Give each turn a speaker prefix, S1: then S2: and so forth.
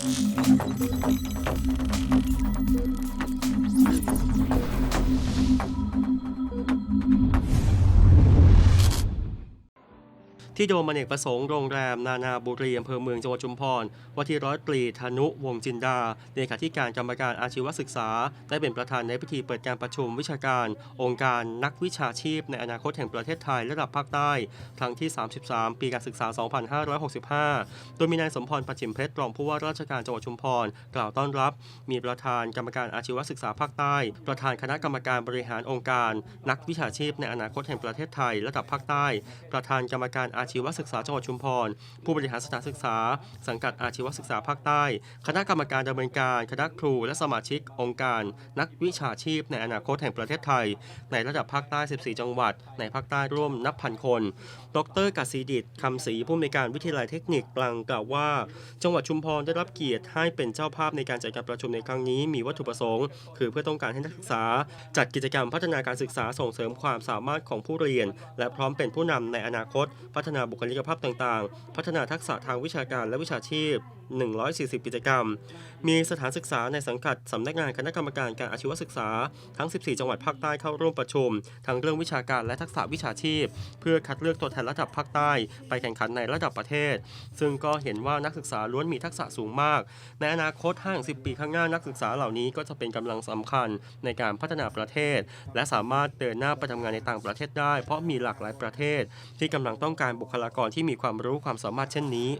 S1: Thank you. ที่โดมอเนกประสงค์โรงแรม นานาบุรีอำเภอเมืองจังหวัดชุมพรว่าที่ร้อยตรีธนุวงจินดาเลขาธิการกรรมการอาชีวศึกษา ได้เป็นประธานในพิธีเปิดการประชุมวิชาการ องค์การนักวิชาชีพ ในอนาคตแห่งประเทศไทยระดับภาคใต้ครั้งที่ 33 ปีการศึกษา 2565 โดยมีนายสมพรปัจฉิมเพชรรองผู้ว่าราชการจังหวัดชุมพรกล่าวต้อนรับ มีประธานกรรมการอาชีวศึกษาภาคใต้ ประธานคณะกรรมการบริหารองค์การ นักวิชาชีพ ในอนาคตแห่งประเทศไทยระดับภาคใต้ ประธานกรรมการอาชีวศึกษาจังหวัดชุมพร ผู้บริหารสถานศึกษา สังกัดอาชีวศึกษาภาคใต้ คณะกรรมการดำเนินการคณะครูและสมาชิก องค์การ นักวิชาชีพ ในอนาคตแห่งประเทศไทย ในระดับภาคใต้ 14 จังหวัด ในภาคใต้ร่วมนับพันคน ดรกศิดิตคำศรีผู้อำนวยการวิทยาลัยเทคนิคกลางกล่าวว่า จังหวัดชุมพรได้รับเกียรติให้เป็นเจ้าภาพในการจัดการประชุมในครั้งนี้มีวัตถุประสงค์ คือเพื่อต้องการให้นักศึกษา จัดกิจกรรมพัฒนาการศึกษาส่งเสริมความสามารถของผู้เรียน และพร้อมเป็นผู้นำในอนาคตพัฒนาบุคลิกภาพต่างๆ พัฒนาทักษะทางวิชาการและวิชาชีพ 140 กิจกรรม มีสถานศึกษาในสังกัดสำนักงานคณะกรรมการการอาชีวศึกษา ทั้ง 14 จังหวัดภาคใต้เข้าร่วมประชุม ทั้งเรื่องวิชาการและทักษะวิชาชีพ เพื่อคัดเลือกตัวแทนระดับภาคใต้ ไปแข่งขันในระดับประเทศ ซึ่งก็เห็นว่านักศึกษาล้วนมีทักษะสูงมาก ในอนาคต5-10 ปีข้างหน้านักศึกษาเหล่านี้ก็จะเป็นกำลังสำคัญในการพัฒนาประเทศ และสามารถเดินหน้าไปทำงานในต่างประเทศได้ เพราะมีหลากหลายประเทศที่กำลังต้องการบุคลากรที่มีความรู้ความสามารถเช่นนี้